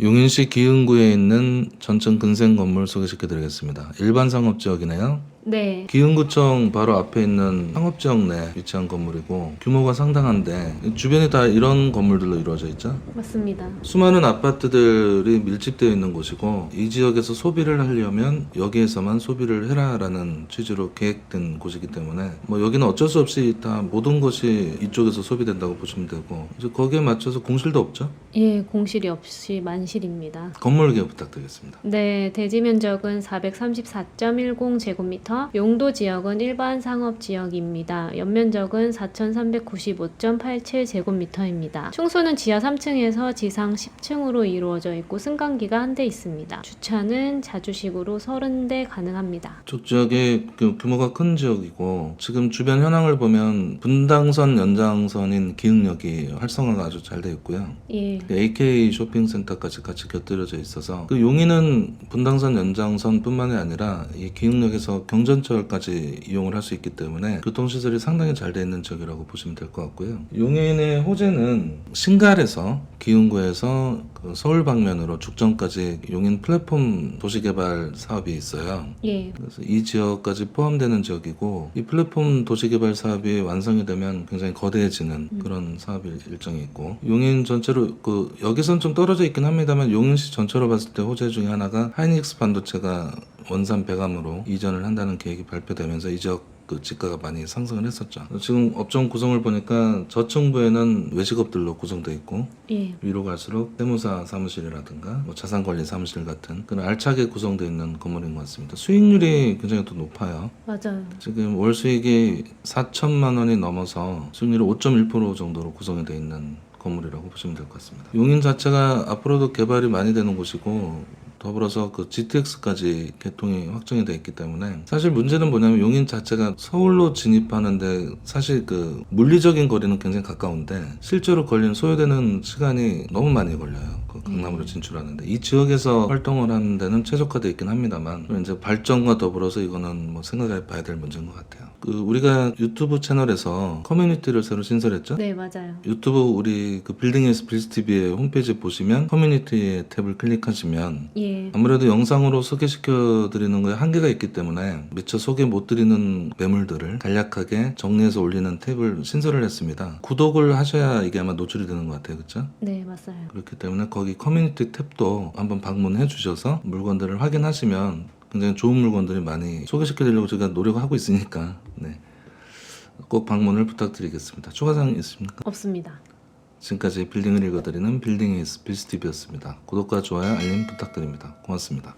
용인시 기흥구에 있는 전층 근생 건물 소개시켜 드리겠습니다. 일반 상업 지역이네요. 네. 기흥구청 바로 앞에 있는 상업지역 내 위치한 건물이고 규모가 상당한데 주변이 다 이런 건물들로 이루어져 있죠. 맞습니다. 수많은 아파트들이 밀집되어 있는 곳이고 이 지역에서 소비를 하려면 여기에서만 소비를 해라라는 취지로 계획된 곳이기 때문에 뭐 여기는 어쩔 수 없이 다 모든 것이 이쪽에서 소비된다고 보시면 되고 이제 거기에 맞춰서 공실도 없죠. 예, 공실이 없이 만실입니다. 건물 개요 부탁드리겠습니다. 네, 대지 면적은 434.10 제곱미터, 용도 지역은 일반 상업 지역입니다. 연면적은 4,395.87제곱미터입니다. 충수는 지하 3층에서 지상 10층으로 이루어져 있고 승강기가 한 대 있습니다. 주차는 자주식으로 30대 가능합니다. 쪽 지역이 그 규모가 큰 지역이고 지금 주변 현황을 보면 분당선 연장선인 기흥역이 활성화가 아주 잘 되어 있고요. 예, AK 쇼핑센터까지 같이 곁들여져 있어서 그 용인은 분당선 연장선뿐만이 아니라 이 기흥역에서 경 전철까지 이용을 할 수 있기 때문에 교통시설이 상당히 잘 되어 있는 지역이라고 보시면 될 것 같고요. 용인의 호재는 신갈에서 기흥구에서 그 서울 방면으로 죽전까지 용인 플랫폼 도시개발 사업이 있어요. 예, 그래서 이 지역까지 포함되는 지역이고 이 플랫폼 도시개발 사업이 완성이 되면 굉장히 거대해지는 그런 사업일 일정이 있고 용인 전체로 그 여기선 좀 떨어져 있긴 합니다만 용인시 전체로 봤을 때 호재 중에 하나가 하이닉스 반도체가 원산 배감으로 이전을 한다는 계획이 발표되면서 이 지역 그 지가가 많이 상승을 했었죠. 지금 업종 구성을 보니까 저층부에는 외식업들로 구성되어 있고 예, 위로 갈수록 세무사 사무실이라든가 뭐 자산관리 사무실 같은 그런 알차게 구성되어 있는 건물인 것 같습니다. 수익률이 굉장히 또 높아요. 맞아요. 지금 월 수익이 4천만 원이 넘어서 수익률이 5.1% 정도로 구성이 되어 있는 건물이라고 보시면 될 것 같습니다. 용인 자체가 앞으로도 개발이 많이 되는 곳이고 더불어서 그 GTX까지 개통이 확정이 돼 있기 때문에 사실 문제는 뭐냐면 용인 자체가 서울로 진입하는데 사실 그 물리적인 거리는 굉장히 가까운데 실제로 걸리는 소요되는 시간이 너무 많이 걸려요. 그 강남으로 진출하는데 이 지역에서 활동을 하는 데는 최적화돼 있긴 합니다만 이제 발전과 더불어서 이거는 뭐 생각해 봐야 될 문제인 것 같아요. 그 우리가 유튜브 채널에서 커뮤니티를 새로 신설했죠. 네, 맞아요. 유튜브 우리 그 빌딩에서 빌스TV의 홈페이지 보시면 커뮤니티의 탭을 클릭하시면 예, 아무래도 영상으로 소개시켜 드리는 거에 한계가 있기 때문에 미처 소개 못 드리는 매물들을 간략하게 정리해서 올리는 탭을 신설을 했습니다. 구독을 하셔야 이게 아마 노출이 되는 것 같아요. 그렇죠? 네, 맞아요. 그렇기 때문에 거기 커뮤니티 탭도 한번 방문해 주셔서 물건들을 확인하시면 굉장히 좋은 물건들이 많이 소개시켜 드리려고 제가 노력을 하고 있으니까 네. 꼭 방문을 부탁드리겠습니다. 추가 사항 있습니까? 없습니다. 지금까지 빌딩을 읽어드리는 빌딩의 빌스티비였습니다. 구독과 좋아요, 알림 부탁드립니다. 고맙습니다.